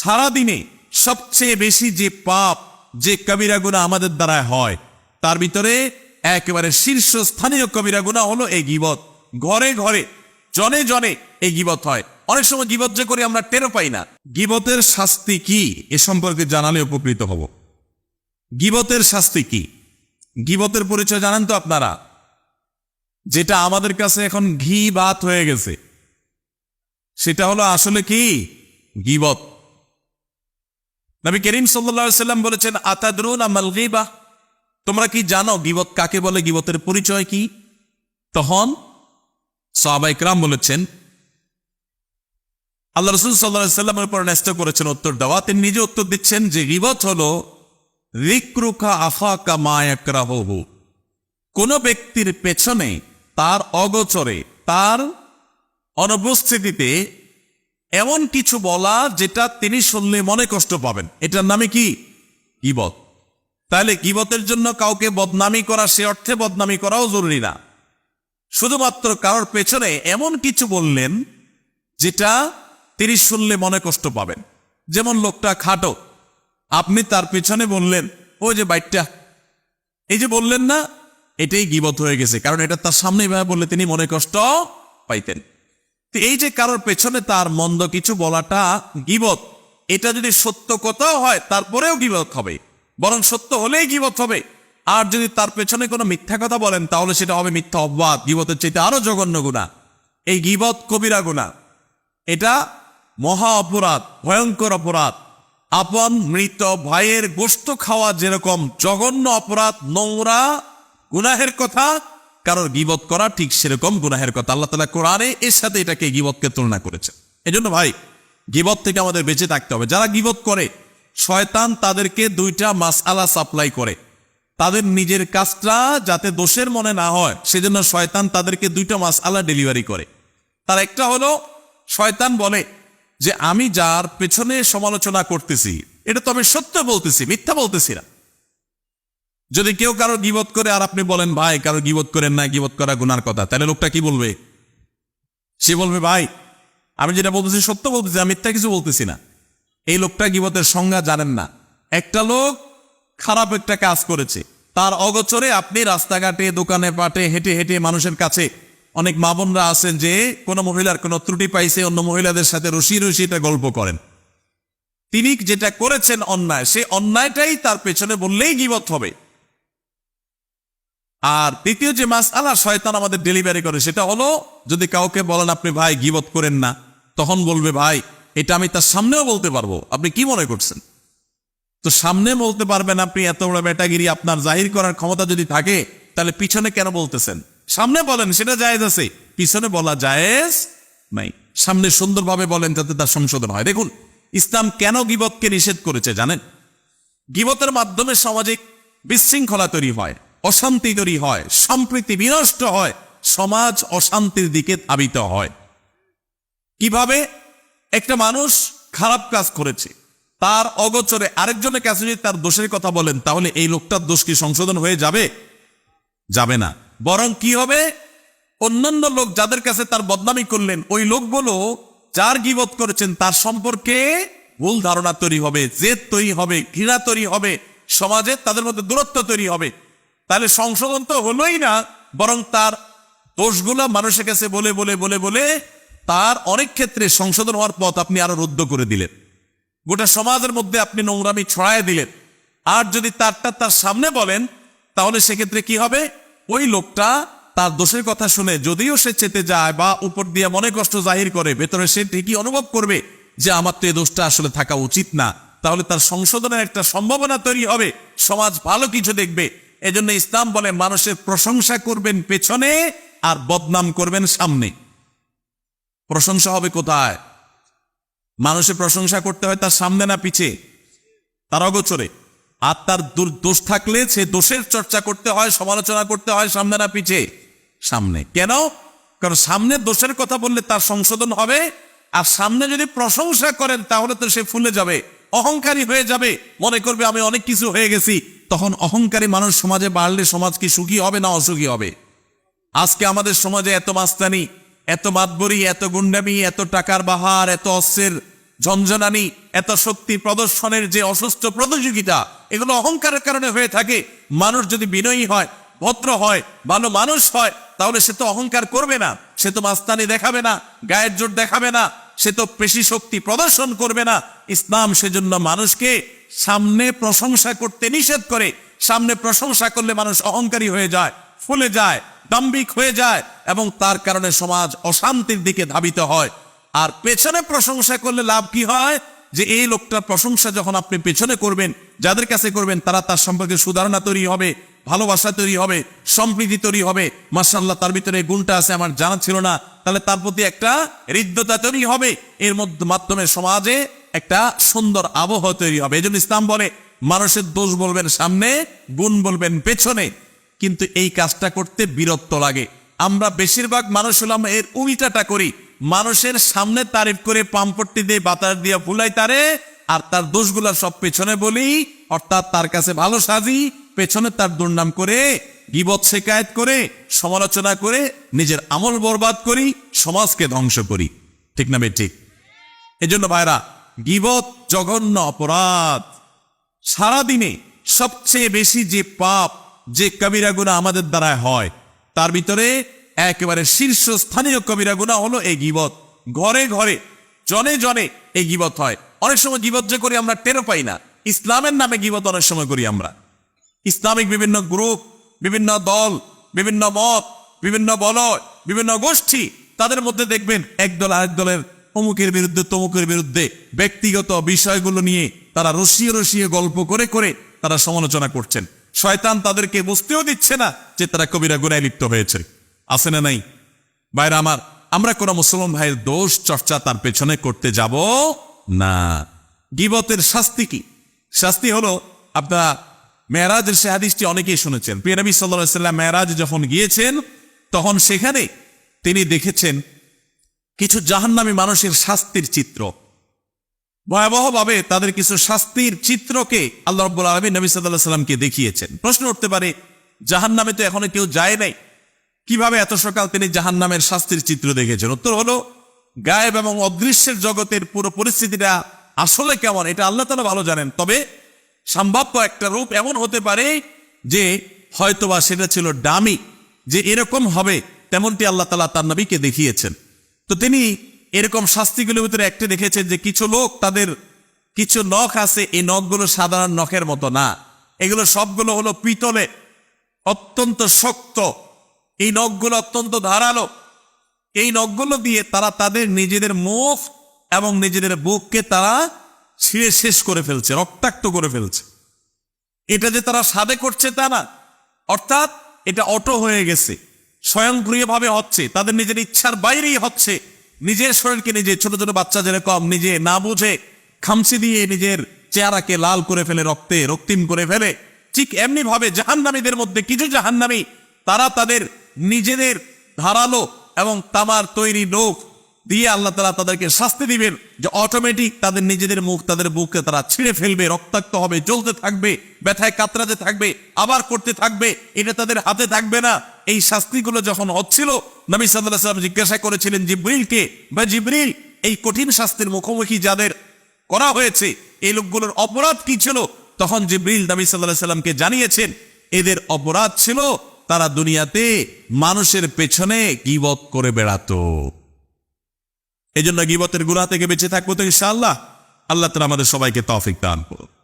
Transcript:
সারাদিনে সবচেয়ে বেশি যে পাপ, যে কবিরা গুণা আমাদের দ্বারা হয়, তার ভিতরে একেবারে শীর্ষস্থানীয় কবিরা গুণা হলো এই গিবত। ঘরে ঘরে, জনে জনে এই গিবত হয়। অনেক সময় গিবত যে করে আমরা টেরো পাই না। গিবতের শাস্তি কি? এ সম্পর্কে জানালে উপকৃত হব। গিবতের শাস্তি কি? গিবতের পরিচয় জানেন তো আপনারা? যেটা আমাদের কাছে এখন ঘি ভাত হয়ে গেছে। সেটা হলো আসলে কি? গিবত। নবী করিম সাল্লা সাল্লাম বলেছেন, আতাদরুন আমাল গিবা? তোমরা কি জানো গিবত কাকে বলে? গিবতের পরিচয় কি? তখন সাহাবাই ক্রাম বলেছেন, আল্লাহ রসুল সাল্লাহ সাল্লামের উপর ন্যস্ত করেছেন উত্তর দেওয়া। তিনি নিজে উত্তর দিচ্ছেন যে গিবত হলো রিক্রুখা আফাকা মায়াকরাহু কোন ব্যক্তির পেছনে, তার অগোচরে, তার অনুপস্থিতিতে এমন কিছু বলা যেটা তিনি শুনলে মনে কষ্ট পাবেন। এটার নামে কি? গিবত। তাহলে গিবতের জন্য কাউকে বদনামি করা সে অর্থে বদনামি করাও জরুরি না। শুধুমাত্র কারোর পেছনে এমন কিছু বললেন যেটা তিনি শুনলে মনে কষ্ট পাবেন। যেমন লোকটা খাটো। আপনি তার পেছনে বললেন ওই যে বাইকটা এই যে বললেন না, এটাই গিবত হয়ে গেছে। কারণ এটা তার সামনে এভাবে বললে তিনি মনে কষ্ট পাইতেন। এই যে কারোর পেছনে তার মন্দ কিছু বলাটা গিবত, এটা যদি সত্য কথাও হয়, তারপরেও গিবত হবে। বরং সত্য হলেই গিবত হবে। আর যদি তার পেছনে কোনো মিথ্যা কথা বলেন, তাহলে সেটা হবে মিথ্যা অপবাদ। গিবতের চাইতে আরও জঘন্য গুণা। এই গিবত কবিরা গুণা। এটা মহা অপরাধ, ভয়ঙ্কর অপরাধ। আপন, মৃত, ভাইয়ের গোস্ত খাওয়া যেরকম জঘন্য অপরাধ, নোংরা, গুনাহের কথা কারোর গিবত করা ঠিক সেরকম গুনাহের কথা। আল্লাহ তালা কোরআনে এর সাথে এটাকে গিবতকে তুলনা করেছে এজন্য ভাই, গিবত থেকে আমাদের বেঁচে থাকতে হবে। যারা গিবত করে, শয়তান তাদেরকে দুইটা মাসআলা সাপ্লাই করে। তাদের নিজের কাজটা যাতে দোষের মনে না হয়, সেজন্য শয়তান তাদেরকে দুইটা মাস আলা ডেলিভারি করে। তার একটা হলো, শয়তান বলে যে, আমি যার পেছনে সমালোচনা করতেছি, এটা তো আমি সত্য বলতেছি, মিথ্যা বলতেছি না। যদি কেউ কারও গিবত করে আর আপনি বলেন, ভাই, কারও গিবত করেন না গিবত করা গুনার কথা, তাহলে লোকটা কি বলবে? সে বলবে, ভাই, আমি যেটা বলতেছি সত্য বলতেছি, আমি মিথ্যা কিছু বলতেছি না। এই লোকটা গিবতের সংজ্ঞা জানেন না। একটা লোক খারাপ একটা কাজ করেছে। তার অগোচরে আপনি রাস্তাঘাটে, দোকানে, পাটে, হেঁটে হেঁটে মানুষের কাছে, অনেক মা বোনরা আছেন যে কোনো মহিলার কোনো ত্রুটি পাইছে, অন্য মহিলাদের সাথে রসি রসি এটা গল্প করেন। তিনি যেটা করেছেন অন্যায়, সে অন্যায়টাই তার পেছনে বললেই গিবত হবে। আর তৃতীয় যে মাস আলা শয়তান আমাদের ডেলিভারি করে, সেটা হলো, যদি কাউকে বলেন, আপনি ভাই গিবত করেন না, তখন বলবে, ভাই, এটা আমি তার সামনেও বলতে পারব। আপনি কি মনে করছেন? তো সামনে বলতে পারবেন আপনি, এত বড় বেটাগিরি আপনার জাহির করার ক্ষমতা যদি থাকে, তাহলে পিছনে কেন বলতেছেন? সামনে বলেন, সেটা জায়েজ আছে। পিছনে বলা জায়েজ নাই। সামনে সুন্দরভাবে বলেন যাতে তার সংশোধন হয়। দেখুন, ইসলাম কেন গিবতকে নিষেধ করেছে জানেন? গিবতের মাধ্যমে সামাজিক বিশৃঙ্খলা তৈরি হয়। অশান্তি তৈরি হয়, সম্প্রীতি বিনষ্ট হয়, সমাজ অশান্তির দিকে ধাবিত হয়। কীভাবে? একটা মানুষ খারাপ কাজ করেছে, তার অগোচরে আরেকজনের কাছে যদি তার দোষের কথা বলেন, তাহলে এই লোকটার দোষ কি সংশোধন হয়ে যাবে? যাবে না। বরং কি হবে? অন্যান্য লোক যাদের কাছে তার বদনামি করলেন, ওই লোকগুলো যার গিবত করেছেন, তার সম্পর্কে ভুল ধারণা তৈরি হবে, জেদ তৈরি হবে, ঘৃণা তৈরি হবে, সমাজে তাদের মধ্যে দূরত্ব তৈরি হবে। তাহলে সংশোধন তো হলোই না, বরং তার দোষগুলো মানুষের কাছে বলে বলে বলে বলে তার অনেক ক্ষেত্রে সংশোধন হওয়ার পথ আপনি আরও রুদ্ধ করে দিলেন। গোটা সমাজের মধ্যে আপনি নোংরামি ছড়ায় দিলেন। আর যদি তারটা তার সামনে বলেন, তাহলে সেক্ষেত্রে কি হবে? ওই লোকটা তার দোষের কথা শুনে যদিও সে চেতে যায় বা উপর দিয়ে মনে কষ্ট জাহির করে, ভেতরে সে ঠিকই অনুভব করবে যে আমার তো এই দোষটা আসলে থাকা উচিত না, তাহলে তার সংশোধনের একটা সম্ভাবনা তৈরি হবে। সমাজ ভালো কিছু দেখবে। এজন্য ইসলাম বলে, মানুষের প্রশংসা করবেন পেছনে আর বদনাম করবেন সামনে। প্রশংসা হবে কোথায়? মানুষের প্রশংসা করতে হয় তার সামনে না পিছে? তার অগোচরে। আর তার দোষ- থাকলে সে দোষের চর্চা করতে হয়, সমালোচনা করতে হয়, সামনে না পিছে? সামনে। কেন? কারণ সামনে দোষের কথা বললে তার সংশোধন হবে, আর সামনে যদি প্রশংসা করেন তাহলে তো সে ফুলে যাবে। অহংকারী হয়ে যাবে। মনে করবে, আমি অনেক কিছু হয়ে গেছি। তখন অহংকারী মানুষ সমাজে বাড়লে সমাজ কি সুখী হবে না অসুখী হবে? আজকে আমাদের সমাজে এত মাস্তানি, এত মাতবরি, এত গুন্ডামি, এত টাকার বাহার, এত অস্ত্রের ঝঞ্ঝনানি এত শক্তি প্রদর্শনের যে অসুস্থ প্রতিযোগিতা, এগুলো অহংকারের কারণে হয়ে থাকে। মানুষ যদি বিনয়ী হয়, ভদ্র হয়, ভালো মানুষ হয়, তাহলে সে তো অহংকার করবে না, সে তো মাস্তানি দেখাবে না, গায়ের জোর দেখাবে না। সে তো পেশি শক্তি প্রদর্শন করবে না। ইসলাম সেজন্য মানুষকে সামনে প্রশংসা করতে নিষেধ করে। সামনে প্রশংসা করলে মানুষ অহংকারী হয়ে যায়, ফুলে যায় দাম্বিক হয়ে যায় এবং তার কারণে সমাজ অশান্তির দিকে ধাবিত হয়। আর পেছনে প্রশংসা করলে লাভ কি হয়? যে এই লোকটার প্রশংসা যখন আপনি পেছনে করবেন, যাদের কাছে করবেন, তারা তার সম্পর্কে সুধারণা তৈরি হবে। ভালোবাসা তৈরি হবে, সম্প্রীতি তৈরি হবে। মার্শাল্লাহ তার ভিতরে গুণটা আছে, আমার জানা ছিল না। তাহলে তার প্রতি একটা হৃদ্যতা তৈরি হবে। এর মধ্যে মাধ্যমে সমাজে একটা সুন্দর আবহাওয়া তৈরি হবে। এই ইসলাম বলে, মানুষের দোষ বলবেন সামনে, গুণ বলবেন পেছনে। কিন্তু এই কাজটা করতে বিরক্ত লাগে। আমরা বেশিরভাগ মানুষ হলাম, এর উল্টাটা করি। মানুষের সামনে তারিফ করে পাম্পট্টি দিয়ে বাতাস দিয়ে ফুলাই তারে, আর তার দোষগুলা সব পেছনে বলি, অর্থাৎ তার কাছে ভালো সাজি পেছনে তার দুর্নাম করে, গিবত শেকায়ত করে, সমালোচনা করে, নিজের আমল বরবাদ করি, সমাজকে ধ্বংস করি। ঠিক না ঠিক। এজন্য ভাইরা, গিবত জঘন্য অপরাধ। সারাদিনে সবচেয়ে বেশি যে পাপ, যে কবিরা গুণা আমাদের দ্বারা হয়, তার ভিতরে একেবারে শীর্ষস্থানীয় কবিরা গুণা হলো এই গিবত। ঘরে ঘরে, জনে জনে এই গিবত হয়। অনেক সময় গিবত যে করি আমরা টেরো পাই না। ইসলামের নামে গিবত অনেক সময় করি আমরা। ইসলামিক বিভিন্ন গ্রুপ, বিভিন্ন দল, বিভিন্ন মত, বিভিন্ন বলয়, বিভিন্ন গোষ্ঠী তাদের মধ্যে দেখবেন একদল আরেক দলের অমুকের বিরুদ্ধে তমুকের বিরুদ্ধে ব্যক্তিগত বিষয়গুলো নিয়ে তারা রসিয়ে রসিয়ে গল্প করে করে তারা সমালোচনা করছেন। শয়তান তাদেরকে বুঝতেও দিচ্ছে না যে তারা কবিরা গুনায় লিপ্ত হয়েছে। আছে না নাই? বাইরে আমার, আমরা কোন মুসলমান ভাইয়ের দোষ, চর্চা তার পেছনে করতে যাব না। গিবতের শাস্তি কি? শাস্তি হলো আপনার মেয়েরাজের সে হাদিসটি অনেকেই শুনেছেন। পিয়ানবী সাল্লাহ সাল্লাম যখন গিয়েছেন, তখন সেখানে তিনি দেখেছেন কিছু জাহান্নামী মানুষের শাস্তির চিত্র। ভয়াবহভাবে তাদের কিছু শাস্তির চিত্রকে আল্লাহ রব্বুল আলমী নবী সাল্লাহ সাল্লামকে দেখিয়েছেন। প্রশ্ন উঠতে পারে, জাহান্নামে তো এখনও কেউ যায় নাই। কীভাবে এত সকাল তিনি জাহান্নামের শাস্তির চিত্র দেখেছেন? উত্তর হলো, গায়েব এবং অদৃশ্যের জগতের পুরো পরিস্থিতিটা আসলে কেমন, এটা আল্লাহ তালা ভালো জানেন। তবে সম্ভাব্য একটা রূপ এমন হতে পারে যে হয়তোবা সেটা ছিল ডামি, যে এরকম হবে তেমনটি আল্লাহ তালা তার নবীকে দেখিয়েছেন। তো তিনি এরকম শাস্তিগুলোর ভিতরে একটি দেখেছেন যে কিছু লোক তাদের কিছু নখ আছে, এই নখগুলো সাধারণ নখের মতো না। এগুলো সবগুলো হলো পিতলে, অত্যন্ত শক্ত। এই নখগুলো অত্যন্ত ধারালো। এই নখগুলো দিয়ে তারা তাদের নিজেদের মুখ এবং নিজেদের বুককে তারা ছিঁড়ে শেষ করে ফেলছে, রক্তাক্ত করে ফেলছে। এটা যে তারা সাদে করছে তা না। অর্থাৎ এটা অটো হয়ে গেছে, স্বয়ংক্রিয়ভাবে হচ্ছে, তাদের নিজের ইচ্ছার বাইরেই হচ্ছে। নিজের শরীরকে নিজে, ছোট ছোট বাচ্চা যেরকম নিজে না বুঝে খামসি দিয়ে নিজের চেহারাকে লাল করে ফেলে, রক্তে রক্তিম করে ফেলে। ঠিক এমনি ভাবে জাহান্নামীদের মধ্যে কিছু জাহান্নামী, তারা তাদের নিজেদের ধারালো এবং তামার তৈরি লোক দিয়ে আল্লাহ তালা তাদেরকে শাস্তি দিবেন যে অটোমেটিক তাদের নিজেদের মুখ তাদের বুককে তারা ছিঁড়ে ফেলবে, রক্তাক্ত হবে, জ্বলতে থাকবে, ব্যথায় কাতরাতে থাকবে, আবার করতে থাকবে, এটা তাদের হাতে থাকবে না। এই শাস্তিগুলো যখন হচ্ছিল, নবী সাল্লাহ সাল্লাম জিজ্ঞাসা করেছিলেন, জিব্রিলকে? বা জিব্রিল, এই কঠিন শাস্তির মুখোমুখি যাদের করা হয়েছে, এই লোকগুলোর অপরাধ কি ছিল? তখন জিব্রিল নবী সাল্লাহ সাল্লামকে জানিয়েছেন, এদের অপরাধ ছিল তারা দুনিয়াতে মানুষের পেছনে গিবত করে বেড়াতো। এই জন্য গিবতের গুণা থেকে বেঁচে থাকব তো ইনশাআল্লাহ। আল্লাহ তালা আমাদের সবাইকে তফিক দান করুন